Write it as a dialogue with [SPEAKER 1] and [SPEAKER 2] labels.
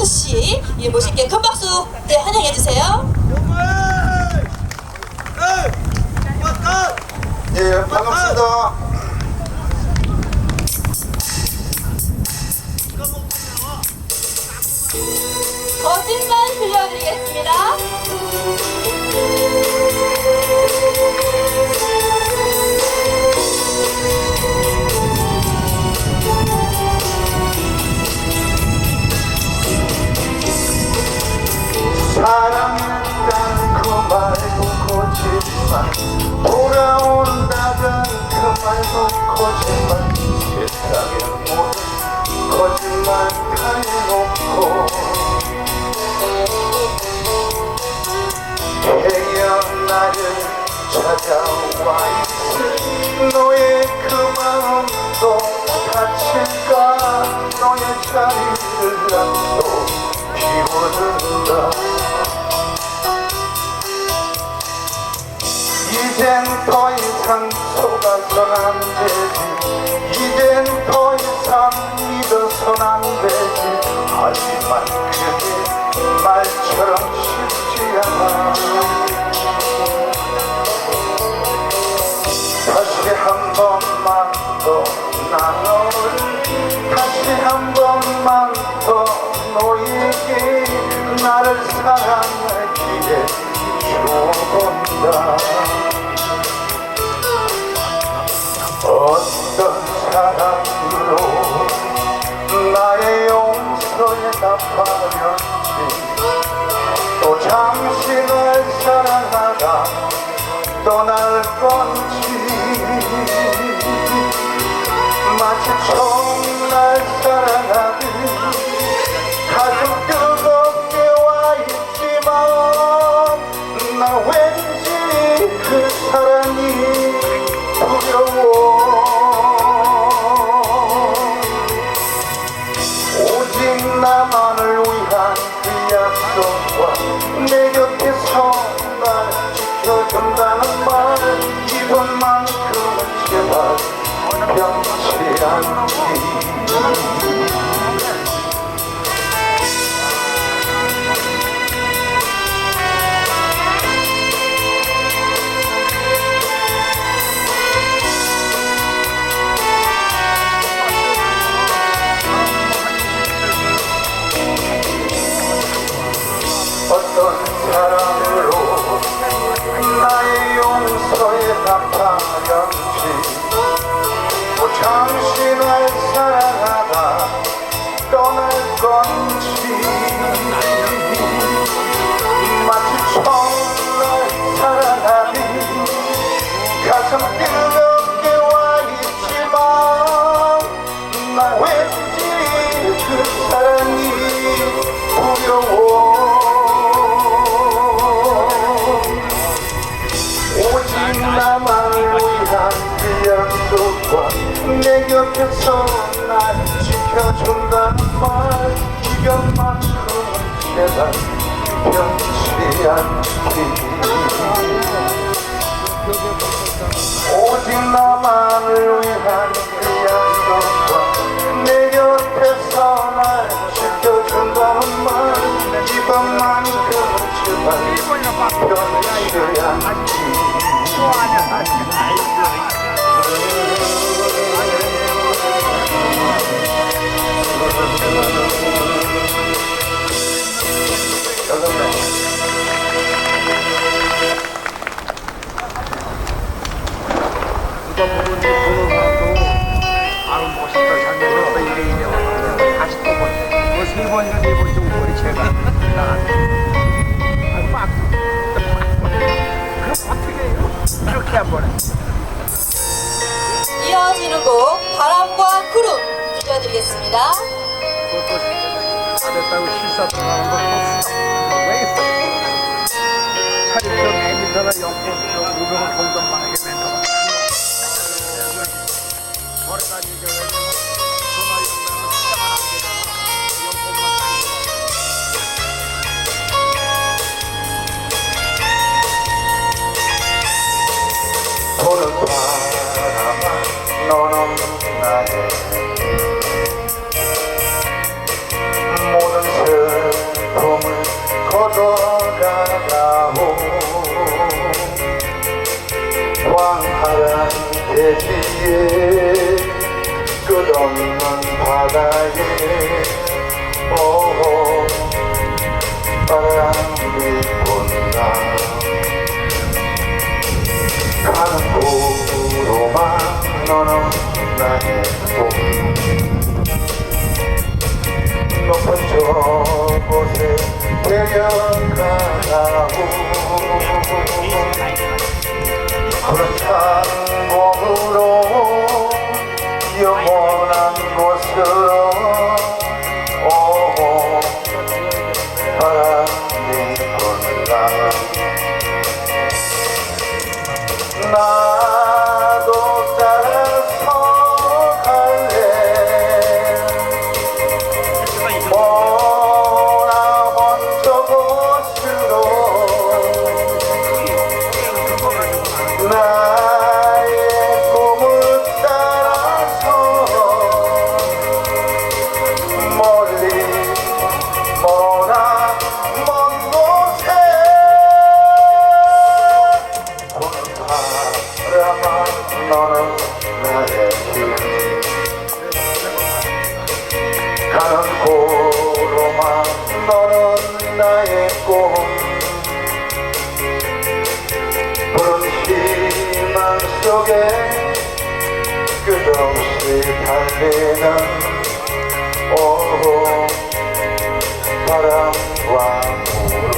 [SPEAKER 1] 김광수 씨, 예, 모실게 큰 박수 네, 환영해 주세요.
[SPEAKER 2] 예, 반갑습니다.
[SPEAKER 1] 거짓말 들려드리겠습니다.
[SPEAKER 2] 말도 거짓말 세상의 모든 거짓말 다 해놓고 태어나를 찾아와 있을 너의 그 마음도 다칠까 너의 자리를 난또 비워둔다 이젠 더 이상 너에게 나를 사랑하기에 줘본다. 어떤 사랑으로 나의 용서에 답하는지 또 잠시 날 사랑하다 떠날 건지. 마치 처음 날 사랑하 변치 않기 내 곁에서 날 지켜준다는 말 이것만큼은 제발 변치 않기. 오직 나만을 위한 그 약속과 내 곁에서 날 지켜준다는 말 이번만큼은 제발 변치 않기
[SPEAKER 3] 누가 500원 동전만하게 멘토가 머리가 이제 왜냐면 전화 연락은 숫자가 안 되잖아 영포만 딱
[SPEAKER 2] 보는 바람아 너는 나의 왕하라 대지에 끝없는 바다에 오호 바람이 분다. 품고 푸른 희망 속에 끝없이 달리는 오후 바람과
[SPEAKER 1] 물.